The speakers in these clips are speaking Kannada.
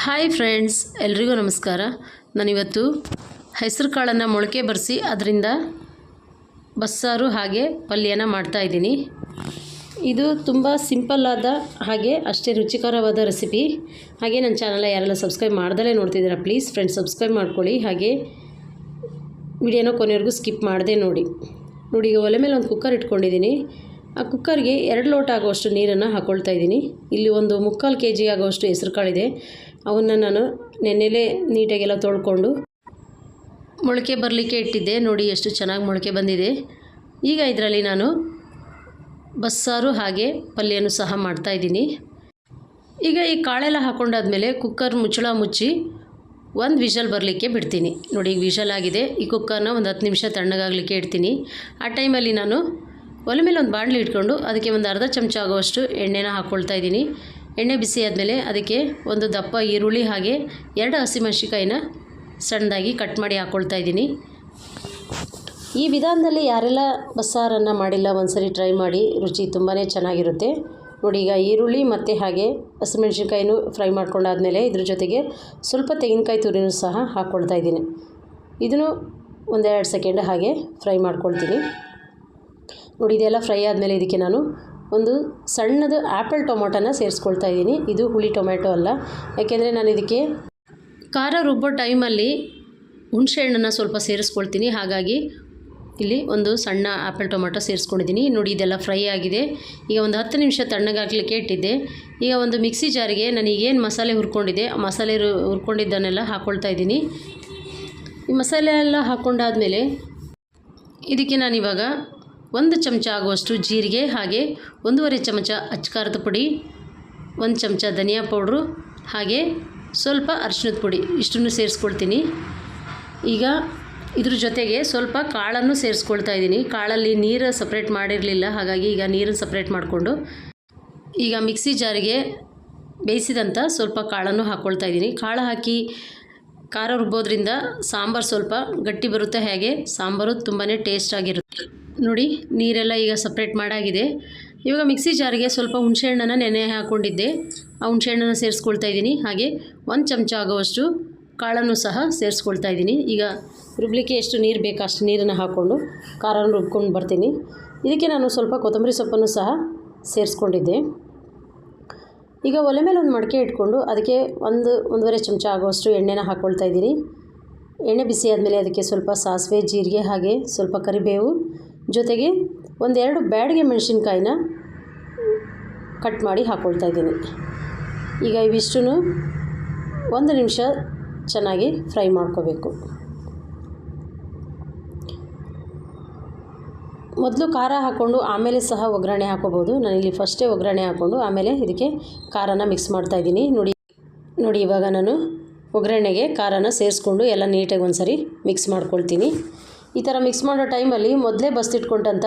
ಹಾಯ್ ಫ್ರೆಂಡ್ಸ್, ಎಲ್ರಿಗೂ ನಮಸ್ಕಾರ. ನಾನಿವತ್ತು ಹೆಸರು ಕಾಳನ್ನು ಮೊಳಕೆ ಬರೆಸಿ ಅದರಿಂದ ಬಸ್ಸಾರು ಹಾಗೆ ಪಲ್ಯನ ಮಾಡ್ತಾಯಿದ್ದೀನಿ ಇದು ತುಂಬ ಸಿಂಪಲ್ಲಾದ ಹಾಗೆ ಅಷ್ಟೇ ರುಚಿಕರವಾದ ರೆಸಿಪಿ. ಹಾಗೆ ನನ್ನ ಚಾನಲ್ ಯಾರೆಲ್ಲ ಸಬ್ಸ್ಕ್ರೈಬ್ ಮಾಡ್ದಲೇ ನೋಡ್ತಿದ್ದೀರಾ, ಪ್ಲೀಸ್ ಫ್ರೆಂಡ್ಸ್, ಸಬ್ಸ್ಕ್ರೈಬ್ ಮಾಡ್ಕೊಳ್ಳಿ. ಹಾಗೆ ವಿಡಿಯೋನ ಕೊನೆವರೆಗೂ ಸ್ಕಿಪ್ ಮಾಡದೆ ನೋಡಿ. ನೋಡಿ, ಈಗ ಒಲೆ ಮೇಲೆ ಒಂದು ಕುಕ್ಕರ್ ಇಟ್ಕೊಂಡಿದ್ದೀನಿ. ಆ ಕುಕ್ಕರ್ಗೆ ಎರಡು ಲೋಟ ಆಗುವಷ್ಟು ನೀರನ್ನು ಹಾಕ್ಕೊಳ್ತಾ ಇದ್ದೀನಿ. ಇಲ್ಲಿ ಒಂದು ಮುಕ್ಕಾಲು ಕೆ ಜಿ ಆಗುವಷ್ಟು ಹೆಸರು ಕಾಳಿದೆ. ಅವನ್ನ ನಾನು ನೆನ್ನೆಲೇ ನೀಟಾಗೆಲ್ಲ ತೊಳ್ಕೊಂಡು ಮೊಳಕೆ ಬರಲಿಕ್ಕೆ ಇಟ್ಟಿದ್ದೆ. ನೋಡಿ ಎಷ್ಟು ಚೆನ್ನಾಗಿ ಮೊಳಕೆ ಬಂದಿದೆ. ಈಗ ಇದರಲ್ಲಿ ನಾನು ಬಸ್ಸಾರು ಹಾಗೆ ಪಲ್ಯನೂ ಸಹ ಮಾಡ್ತಾಯಿದ್ದೀನಿ ಈಗ ಈ ಕಾಳೆಲ್ಲ ಹಾಕೊಂಡಾದ್ಮೇಲೆ ಕುಕ್ಕರ್ ಮುಚ್ಚಳ ಮುಚ್ಚಿ ಒಂದು ವಿಷಲ್ ಬರಲಿಕ್ಕೆ ಬಿಡ್ತೀನಿ. ನೋಡಿ, ಈಗ ವಿಷಲ್ ಆಗಿದೆ. ಈ ಕುಕ್ಕರ್ನ ಒಂದು ಹತ್ತು ನಿಮಿಷ ತಣ್ಣಗಾಗಲಿಕ್ಕೆ ಇಡ್ತೀನಿ. ಆ ಟೈಮಲ್ಲಿ ನಾನು ಒಲೆ ಮೇಲೆ ಒಂದು ಬಾಣಲಿ ಇಟ್ಕೊಂಡು ಅದಕ್ಕೆ ಒಂದು ಅರ್ಧ ಚಮಚ ಆಗುವಷ್ಟು ಎಣ್ಣೆನ ಹಾಕ್ಕೊಳ್ತಾ ಇದ್ದೀನಿ. ಎಣ್ಣೆ ಬಿಸಿ ಆದಮೇಲೆ ಅದಕ್ಕೆ ಒಂದು ದಪ್ಪ ಈರುಳ್ಳಿ ಹಾಗೆ ಎರಡು ಹಸಿಮೆಣಸಿಕಾಯಿನ ಸಣ್ಣದಾಗಿ ಕಟ್ ಮಾಡಿ ಹಾಕ್ಕೊಳ್ತಾ ಇದ್ದೀನಿ. ಈ ವಿಧಾನದಲ್ಲಿ ಯಾರೆಲ್ಲ ಬಸ್ಸಾರನ್ನು ಮಾಡಿಲ್ಲ, ಒಂದ್ಸರಿ ಟ್ರೈ ಮಾಡಿ, ರುಚಿ ತುಂಬಾ ಚೆನ್ನಾಗಿರುತ್ತೆ. ನೋಡಿ, ಈಗ ಈರುಳ್ಳಿ ಮತ್ತು ಹಾಗೆ ಹಸಿಮೆಣ್ಸಿನ್ಕಾಯಿನೂ ಫ್ರೈ ಮಾಡ್ಕೊಂಡಾದ್ಮೇಲೆ ಇದ್ರ ಜೊತೆಗೆ ಸ್ವಲ್ಪ ತೆಂಗಿನಕಾಯಿ ತುರಿನೂ ಸಹ ಹಾಕ್ಕೊಳ್ತಾ ಇದ್ದೀನಿ. ಇದನ್ನು ಒಂದೆರಡು ಸೆಕೆಂಡ್ ಹಾಗೆ ಫ್ರೈ ಮಾಡ್ಕೊಳ್ತೀನಿ. ನೋಡಿ, ಇದೆಲ್ಲ ಫ್ರೈ ಆದಮೇಲೆ ಇದಕ್ಕೆ ನಾನು ಒಂದು ಸಣ್ಣದು ಆ್ಯಪಲ್ ಟೊಮೊಟೊನ ಸೇರಿಸ್ಕೊಳ್ತಾ ಇದ್ದೀನಿ. ಇದು ಹುಳಿ ಟೊಮೆಟೊ ಅಲ್ಲ. ಯಾಕೆಂದರೆ ನಾನು ಇದಕ್ಕೆ ಖಾರ ರುಬ್ಬೋ ಟೈಮಲ್ಲಿ ಹುಣಸೆಹಣ್ಣನ್ನು ಸ್ವಲ್ಪ ಸೇರಿಸ್ಕೊಳ್ತೀನಿ. ಹಾಗಾಗಿ ಇಲ್ಲಿ ಒಂದು ಸಣ್ಣ ಆ್ಯಪಲ್ ಟೊಮೆಟೊ ಸೇರಿಸ್ಕೊಂಡಿದ್ದೀನಿ. ನೋಡಿ, ಇದೆಲ್ಲ ಫ್ರೈ ಆಗಿದೆ. ಈಗ ಒಂದು ಹತ್ತು ನಿಮಿಷ ತಣ್ಣಗಾಗಲಿಕ್ಕೆ ಇಟ್ಟಿದ್ದೆ. ಈಗ ಒಂದು ಮಿಕ್ಸಿ ಜಾರಿಗೆ ನಾನು ಈಗೇನು ಮಸಾಲೆ ಹುರ್ಕೊಂಡಿದ್ದೆ. ಮಸಾಲೆ ಹುರ್ಕೊಂಡಿದ್ದನ್ನೆಲ್ಲ ಹಾಕ್ಕೊಳ್ತಾ ಇದ್ದೀನಿ. ಈ ಮಸಾಲೆ ಎಲ್ಲ ಹಾಕ್ಕೊಂಡಾದಮೇಲೆ ಇದಕ್ಕೆ ನಾನಿವಾಗ ಒಂದು ಚಮಚ ಆಗುವಷ್ಟು ಜೀರಿಗೆ ಹಾಗೆ ಒಂದೂವರೆ ಚಮಚ ಅಚ್ಕಾರದ ಪುಡಿ, ಒಂದು ಚಮಚ ಧನಿಯಾ ಪೌಡ್ರು, ಹಾಗೆ ಸ್ವಲ್ಪ ಅರಿಶಿನದ ಪುಡಿ ಇಷ್ಟನ್ನು ಸೇರಿಸ್ಕೊಳ್ತೀನಿ. ಈಗ ಇದ್ರ ಜೊತೆಗೆ ಸ್ವಲ್ಪ ಕಾಳನ್ನು ಸೇರಿಸ್ಕೊಳ್ತಾ ಇದ್ದೀನಿ. ಕಾಳಲ್ಲಿ ನೀರು ಸಪ್ರೇಟ್ ಮಾಡಿರಲಿಲ್ಲ, ಹಾಗಾಗಿ ಈಗ ನೀರನ್ನು ಸಪ್ರೇಟ್ ಮಾಡಿಕೊಂಡು ಈಗ ಮಿಕ್ಸಿ ಜಾರಿಗೆ ಬೇಯಿಸಿದಂಥ ಸ್ವಲ್ಪ ಕಾಳನ್ನು ಹಾಕ್ಕೊಳ್ತಾ ಇದ್ದೀನಿ. ಕಾಳು ಹಾಕಿ ಖಾರ ರುಬ್ಬೋದ್ರಿಂದ ಸಾಂಬಾರು ಸ್ವಲ್ಪ ಗಟ್ಟಿ ಬರುತ್ತೆ ಹಾಗೆ? ಸಾಂಬಾರು ತುಂಬಾ ಟೇಸ್ಟ್ ಆಗಿರುತ್ತೆ. ನೋಡಿ, ನೀರೆಲ್ಲ ಈಗ ಸಪ್ರೇಟ್ ಮಾಡಾಗಿದೆ. ಇವಾಗ ಮಿಕ್ಸಿ ಜಾರಿಗೆ ಸ್ವಲ್ಪ ಹುಣಸೆಹಣ್ಣನ್ನು ನೆನೆ ಹಾಕ್ಕೊಂಡಿದ್ದೆ ಆ ಹುಣಸೆಹಣ್ಣನ್ನು ಸೇರಿಸ್ಕೊಳ್ತಾ ಇದ್ದೀನಿ. ಹಾಗೆ ಒಂದು ಚಮಚ ಆಗುವಷ್ಟು ಕಾಳನ್ನು ಸಹ ಸೇರಿಸ್ಕೊಳ್ತಾ ಇದ್ದೀನಿ. ಈಗ ರುಬ್ಲಿಕ್ಕೆ ಎಷ್ಟು ನೀರು ಬೇಕು ಅಷ್ಟು ನೀರನ್ನು ಹಾಕ್ಕೊಂಡು ಖಾರನ ರುಬ್ಕೊಂಡು ಬರ್ತೀನಿ. ಇದಕ್ಕೆ ನಾನು ಸ್ವಲ್ಪ ಕೊತ್ತಂಬರಿ ಸೊಪ್ಪನ್ನು ಸಹ ಸೇರಿಸ್ಕೊಂಡಿದ್ದೆ. ಈಗ ಒಲೆ ಮೇಲೆ ಒಂದು ಮಡಿಕೆ ಇಟ್ಕೊಂಡು ಅದಕ್ಕೆ ಒಂದು ಒಂದೂವರೆ ಚಮಚ ಆಗುವಷ್ಟು ಎಣ್ಣೆನ ಹಾಕ್ಕೊಳ್ತಾ ಇದ್ದೀನಿ. ಎಣ್ಣೆ ಬಿಸಿ ಆದಮೇಲೆ ಅದಕ್ಕೆ ಸ್ವಲ್ಪ ಸಾಸಿವೆ, ಜೀರಿಗೆ ಹಾಗೆ ಸ್ವಲ್ಪ ಕರಿಬೇವು. ಜೊತೆಗೆ ಒಂದೆರಡು ಬ್ಯಾಡಿಗೆ ಮೆಣಸಿನ್ಕಾಯಿನ ಕಟ್ ಮಾಡಿ ಹಾಕ್ಕೊಳ್ತಾ ಇದ್ದೀನಿ. ಈಗ ಇವಿಷ್ಟು ಒಂದು ನಿಮಿಷ ಚೆನ್ನಾಗಿ ಫ್ರೈ ಮಾಡ್ಕೋಬೇಕು. ಮೊದಲು ಖಾರ ಹಾಕ್ಕೊಂಡು ಆಮೇಲೆ ಸಹ ಒಗ್ಗರಣೆ ಹಾಕೋಬೋದು ಇಲ್ಲಿ ಫಸ್ಟೇ ಒಗ್ಗರಣೆ ಹಾಕ್ಕೊಂಡು ಆಮೇಲೆ ಇದಕ್ಕೆ ಖಾರನ ಮಿಕ್ಸ್ ಮಾಡ್ತಾ ಇದ್ದೀನಿ. ನೋಡಿ ನೋಡಿ ಇವಾಗ ನಾನು ಒಗ್ಗರಣೆಗೆ ಖಾರನ ಸೇರಿಸ್ಕೊಂಡು ಎಲ್ಲ ನೀಟಾಗಿ ಒಂದು ಸರಿ ಮಿಕ್ಸ್ ಮಾಡ್ಕೊಳ್ತೀನಿ. ಈ ಥರ ಮಿಕ್ಸ್ ಮಾಡೋ ಟೈಮಲ್ಲಿ ಮೊದಲೇ ಬಸ್ತಿಟ್ಕೊಂಡಂಥ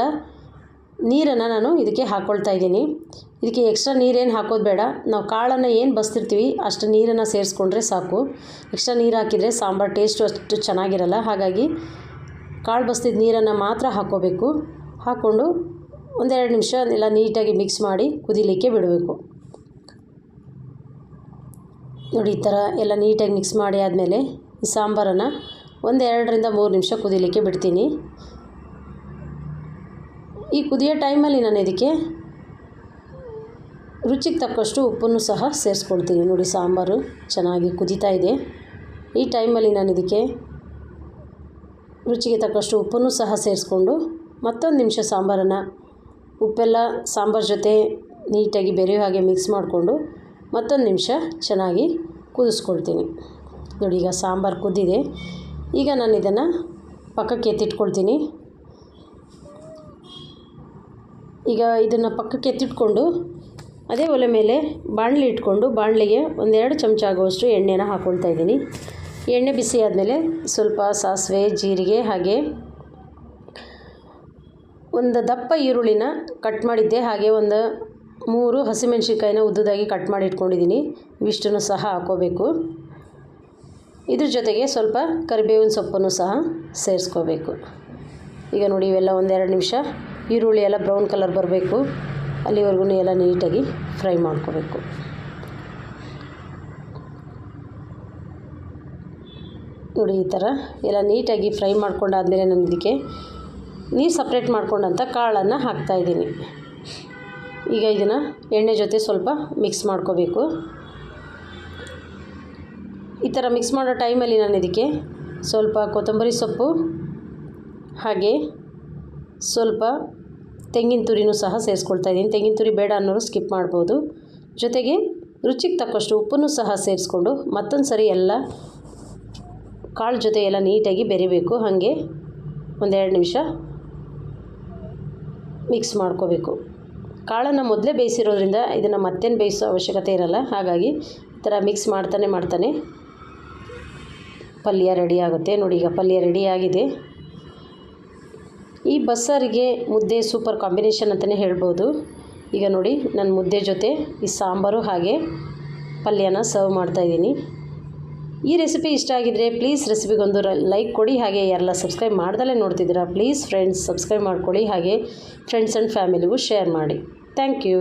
ನೀರನ್ನು ನಾನು ಇದಕ್ಕೆ ಹಾಕ್ಕೊಳ್ತಾ ಇದ್ದೀನಿ. ಇದಕ್ಕೆ ಎಕ್ಸ್ಟ್ರಾ ನೀರೇನು ಹಾಕೋದು ಬೇಡ. ನಾವು ಕಾಳನ್ನು ಏನು ಬಸ್ತಿರ್ತೀವಿ ಅಷ್ಟು ನೀರನ್ನು ಸೇರಿಸ್ಕೊಂಡ್ರೆ ಸಾಕು. ಎಕ್ಸ್ಟ್ರಾ ನೀರು ಹಾಕಿದರೆ ಸಾಂಬಾರು ಟೇಸ್ಟು ಅಷ್ಟು ಚೆನ್ನಾಗಿರಲ್ಲ. ಹಾಗಾಗಿ ಕಾಳು ಬಸ್ತಿದ್ದ ನೀರನ್ನು ಮಾತ್ರ ಹಾಕ್ಕೋಬೇಕು. ಹಾಕ್ಕೊಂಡು ಒಂದೆರಡು ನಿಮಿಷ ಎಲ್ಲ ನೀಟಾಗಿ ಮಿಕ್ಸ್ ಮಾಡಿ ಕುದಿಲಿಕ್ಕೆ ಬಿಡಬೇಕು. ನೋಡಿ ಈ ಥರ ಎಲ್ಲ ನೀಟಾಗಿ ಮಿಕ್ಸ್ ಮಾಡಿ ಆದಮೇಲೆ ಈ ಸಾಂಬಾರನ್ನು ಒಂದೆರಡರಿಂದ ಮೂರು ನಿಮಿಷ ಕುದಿಲಿಕ್ಕೆ ಬಿಡ್ತೀನಿ. ಈ ಕುದಿಯೋ ಟೈಮಲ್ಲಿ ನಾನು ಇದಕ್ಕೆ ರುಚಿಗೆ ತಕ್ಕಷ್ಟು ಉಪ್ಪನ್ನು ಸಹ ಸೇರಿಸ್ಕೊಳ್ತೀನಿ. ನೋಡಿ ಸಾಂಬಾರು ಚೆನ್ನಾಗಿ ಕುದೀತಾ ಇದೆ. ಈ ಟೈಮಲ್ಲಿ ನಾನು ಇದಕ್ಕೆ ರುಚಿಗೆ ತಕ್ಕಷ್ಟು ಉಪ್ಪನ್ನು ಸಹ ಸೇರಿಸ್ಕೊಂಡು ಮತ್ತೊಂದು ನಿಮಿಷ ಸಾಂಬಾರನ್ನು, ಉಪ್ಪೆಲ್ಲ ಸಾಂಬಾರು ಜೊತೆ ನೀಟಾಗಿ ಬೆರೆಯೋ ಹಾಗೆ ಮಿಕ್ಸ್ ಮಾಡಿಕೊಂಡು ಮತ್ತೊಂದು ನಿಮಿಷ ಚೆನ್ನಾಗಿ ಕುದಿಸ್ಕೊಳ್ತೀನಿ. ನೋಡಿ, ಈಗ ಸಾಂಬಾರು ಕುದ್ದಿದೆ. ಈಗ ನಾನು ಇದನ್ನು ಪಕ್ಕಕ್ಕೆ ಎತ್ತಿಟ್ಕೊಳ್ತೀನಿ. ಈಗ ಇದನ್ನು ಪಕ್ಕಕ್ಕೆ ಎತ್ತಿಟ್ಕೊಂಡು ಅದೇ ಒಲೆ ಮೇಲೆ ಬಾಣಲಿ ಇಟ್ಕೊಂಡು ಬಾಣಲೆಗೆ ಒಂದೆರಡು ಚಮಚ ಆಗುವಷ್ಟು ಎಣ್ಣೆನ ಹಾಕ್ಕೊಳ್ತಾ ಇದ್ದೀನಿ. ಎಣ್ಣೆ ಬಿಸಿ ಆದಮೇಲೆ ಸ್ವಲ್ಪ ಸಾಸಿವೆ, ಜೀರಿಗೆ ಹಾಗೆ ಒಂದು ದಪ್ಪ ಈರುಳ್ಳಿನ ಕಟ್ ಮಾಡಿದ್ದೆ. ಹಾಗೆ ಒಂದು ಮೂರು ಹಸಿಮೆಣ್ಸಿನ್ಕಾಯಿನ ಉದ್ದುದಾಗಿ ಕಟ್ ಮಾಡಿ ಇಟ್ಕೊಂಡಿದ್ದೀನಿ. ಇವಿಷ್ಟನ್ನು ಸಹ ಹಾಕೋಬೇಕು. ಇದ್ರ ಜೊತೆಗೆ ಸ್ವಲ್ಪ ಕರಿಬೇವಿನ ಸೊಪ್ಪನ್ನು ಸಹ ಸೇರಿಸ್ಕೋಬೇಕು. ಈಗ ನೋಡಿ, ಇವೆಲ್ಲ ಒಂದೆರಡು ನಿಮಿಷ. ಈರುಳ್ಳಿ ಎಲ್ಲ ಬ್ರೌನ್ ಕಲರ್ ಬರಬೇಕು. ಅಲ್ಲಿವರೆಗೂ ಎಲ್ಲ ನೀಟಾಗಿ ಫ್ರೈ ಮಾಡ್ಕೋಬೇಕು. ನೋಡಿ ಈ ಥರ ಎಲ್ಲ ನೀಟಾಗಿ ಫ್ರೈ ಮಾಡ್ಕೊಂಡಾದಮೇಲೆ ನಾನು ಇದಕ್ಕೆ ನೀರು ಸಪ್ರೇಟ್ ಮಾಡ್ಕೊಂಡಂಥ ಕಾಳನ್ನು ಹಾಕ್ತಾಯಿದ್ದೀನಿ ಈಗ ಇದನ್ನು ಎಣ್ಣೆ ಜೊತೆ ಸ್ವಲ್ಪ ಮಿಕ್ಸ್ ಮಾಡ್ಕೋಬೇಕು. ಈ ಥರ ಮಿಕ್ಸ್ ಮಾಡೋ ಟೈಮಲ್ಲಿ ನಾನು ಇದಕ್ಕೆ ಸ್ವಲ್ಪ ಕೊತ್ತಂಬರಿ ಸೊಪ್ಪು ಹಾಗೆ ಸ್ವಲ್ಪ ತೆಂಗಿನ ತುರಿನೂ ಸಹ ಸೇರಿಸ್ಕೊಳ್ತಾ ಇದ್ದೀನಿ. ತೆಂಗಿನ ತುರಿ ಬೇಡ ಅನ್ನೋರು ಸ್ಕಿಪ್ ಮಾಡ್ಬೋದು. ಜೊತೆಗೆ ರುಚಿಗೆ ತಕ್ಕಷ್ಟು ಉಪ್ಪನ್ನು ಸಹ ಸೇರಿಸ್ಕೊಂಡು ಮತ್ತೊಂದು ಸರಿ ಎಲ್ಲ ಕಾಳು ಜೊತೆ ಎಲ್ಲ ನೀಟಾಗಿ ಬೆರಿಬೇಕು, ಹಾಗೆ ಒಂದೆರಡು ನಿಮಿಷ ಮಿಕ್ಸ್ ಮಾಡ್ಕೋಬೇಕು. ಕಾಳನ್ನು ಮೊದಲೇ ಬೇಯಿಸಿರೋದ್ರಿಂದ ಇದನ್ನು ಮತ್ತೇನು ಬೇಯಿಸೋ ಅವಶ್ಯಕತೆ ಇರಲ್ಲ, ಹಾಗಾಗಿ ಈ ಥರ ಮಿಕ್ಸ್ ಮಾಡ್ತಾನೆ ಮಾಡ್ತಾನೆ ಪಲ್ಯ ರೆಡಿ ಆಗುತ್ತೆ. ನೋಡಿ ಈಗ ಪಲ್ಯ ರೆಡಿ ಆಗಿದೆ. ಈ ಬಸ್ಸಾರಿಗೆ ಮುದ್ದೆ ಸೂಪರ್ ಕಾಂಬಿನೇಷನ್ ಅಂತಲೇ ಹೇಳ್ಬೋದು. ಈಗ ನೋಡಿ ನಾನು ಮುದ್ದೆ ಜೊತೆ ಈ ಸಾಂಬಾರು ಹಾಗೆ ಪಲ್ಯನ ಸರ್ವ್ ಮಾಡ್ತಾಯಿದ್ದೀನಿ ಈ ರೆಸಿಪಿ ಇಷ್ಟ ಆಗಿದ್ರೆ ಪ್ಲೀಸ್ ರೆಸಿಪಿಗೊಂದು ಲೈಕ್ ಕೊಡಿ. ಹಾಗೆ ಯಾರೆಲ್ಲ ಸಬ್ಸ್ಕ್ರೈಬ್ ಮಾಡ್ದಲೇ ನೋಡ್ತಿದ್ದೀರಾ ಪ್ಲೀಸ್ ಫ್ರೆಂಡ್ಸ್ ಸಬ್ಸ್ಕ್ರೈಬ್ ಮಾಡ್ಕೊಳ್ಳಿ. ಹಾಗೆ ಫ್ರೆಂಡ್ಸ್ ಆ್ಯಂಡ್ ಫ್ಯಾಮಿಲಿಗೂ ಶೇರ್ ಮಾಡಿ. Thank you